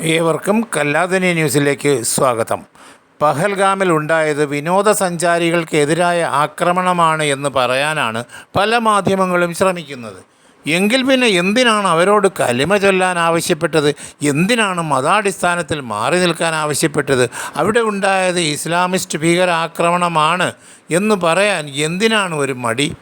ഏവർക്കും കല്ലാതനി ന്യൂസിലേക്ക് സ്വാഗതം. പഹൽഗാമിൽ ഉണ്ടായത് വിനോദസഞ്ചാരികൾക്കെതിരായ ആക്രമണമാണ് എന്ന് പറയാനാണ് പല മാധ്യമങ്ങളും ശ്രമിക്കുന്നത്. എങ്കിൽ പിന്നെ എന്തിനാണ് അവരോട് കലിമ ചൊല്ലാൻ ആവശ്യപ്പെട്ടത്? എന്തിനാണ് മതാടിസ്ഥാനത്തിൽ മാറി നിൽക്കാൻ ആവശ്യപ്പെട്ടത്? അവിടെ ഉണ്ടായത് ഇസ്ലാമിസ്റ്റ് ഭീകരാക്രമണമാണ് എന്ന് പറയാൻ എന്തിനാണ് ഒരു മടി?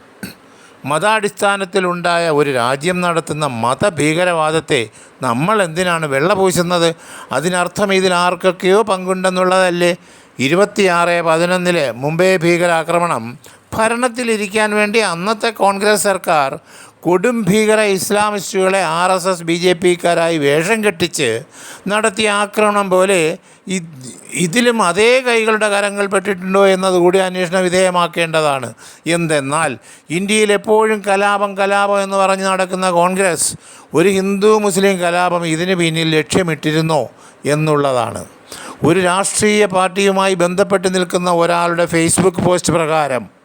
മതാടിസ്ഥാനത്തിലുണ്ടായ ഒരു രാജ്യം നടത്തുന്ന മതഭീകരവാദത്തെ നമ്മൾ എന്തിനാണ് വെള്ളപൂശുന്നത് അതിനർത്ഥം ഇതിൽ ആർക്കൊക്കെയോ പങ്കുണ്ടെന്നുള്ളതല്ലേ? ഇരുപത്തിയാറ് പതിനൊന്നിലെ മുംബൈ ഭീകരാക്രമണം ഭരണത്തിലിരിക്കാൻ വേണ്ടി അന്നത്തെ കോൺഗ്രസ് സർക്കാർ കൊടും ഭീകര ഇസ്ലാമിസ്റ്റുകളെ R S S B J പിക്കാരായി വേഷം കെട്ടിച്ച് നടത്തിയ ആക്രമണം പോലെ ഇതിലും അതേ കൈകളുടെ കരങ്ങൾ പെട്ടിട്ടുണ്ടോ എന്നതുകൂടി അന്വേഷണ വിധേയമാക്കേണ്ടതാണ്. എന്തെന്നാൽ ഇന്ത്യയിൽ എപ്പോഴും കലാപം കലാപം എന്ന് പറഞ്ഞ് നടക്കുന്ന കോൺഗ്രസ് ഒരു ഹിന്ദു മുസ്ലിം കലാപം ഇതിന് പിന്നിൽ ലക്ഷ്യമിട്ടിരുന്നോ എന്നുള്ളതാണ്. ഒരു രാഷ്ട്രീയ പാർട്ടിയുമായി ബന്ധപ്പെട്ട് നിൽക്കുന്ന ഒരാളുടെ ഫേസ്ബുക്ക് പോസ്റ്റ് പ്രകാരം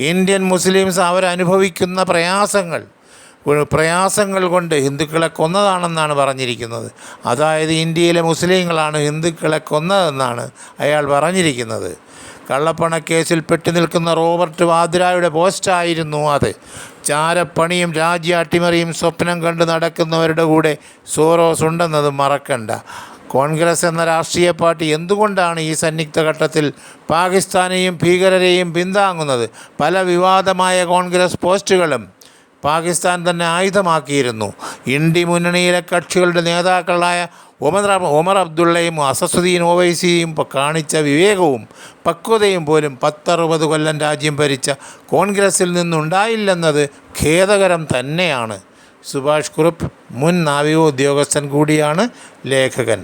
ഇന്ത്യൻ മുസ്ലിംസ് അവരനുഭവിക്കുന്ന പ്രയാസങ്ങൾ പ്രയാസങ്ങൾ കൊണ്ട് ഹിന്ദുക്കളെ കൊന്നതാണെന്നാണ് പറഞ്ഞിരിക്കുന്നത്. അതായത് ഇന്ത്യയിലെ മുസ്ലിങ്ങളാണ് ഹിന്ദുക്കളെ കൊന്നതെന്നാണ് അയാൾ പറഞ്ഞിരിക്കുന്നത്. കള്ളപ്പണക്കേസിൽ പെട്ടു നിൽക്കുന്ന റോബർട്ട് വാദ്രായുടെ പോസ്റ്റായിരുന്നു അത്. ചാരപ്പണിയും രാജ്യ അട്ടിമറിയും സ്വപ്നം കണ്ട് നടക്കുന്നവരുടെ കൂടെ സോറോസ് ഉണ്ടെന്നത് മറക്കണ്ട. കോൺഗ്രസ് എന്ന രാഷ്ട്രീയ പാർട്ടി എന്തുകൊണ്ടാണ് ഈ സന്നിഗ്ധ ഘട്ടത്തിൽ പാകിസ്ഥാനെയും ഭീകരരെയും പിന്താങ്ങുന്നത്? പല വിവാദമായ കോൺഗ്രസ് പോസ്റ്റുകളും പാകിസ്ഥാൻ തന്നെ ആയുധമാക്കിയിരുന്നു. ഇന്ത്യ മുന്നണിയിലെ കക്ഷികളുടെ നേതാക്കളായ ഒമർ ഒമർ അബ്ദുള്ളയും അസസുദ്ദീൻ ഓവൈസിയും കാണിച്ച വിവേകവും പക്വതയും പോലും പത്തറുപത് കൊല്ലം രാജ്യം ഭരിച്ച കോൺഗ്രസിൽ നിന്നുണ്ടായില്ലെന്നത് ഖേദകരം തന്നെയാണ്. സുഭാഷ് കുറുപ്പ് മുൻ നാവിക ഉദ്യോഗസ്ഥൻ കൂടിയാണ് ലേഖകൻ.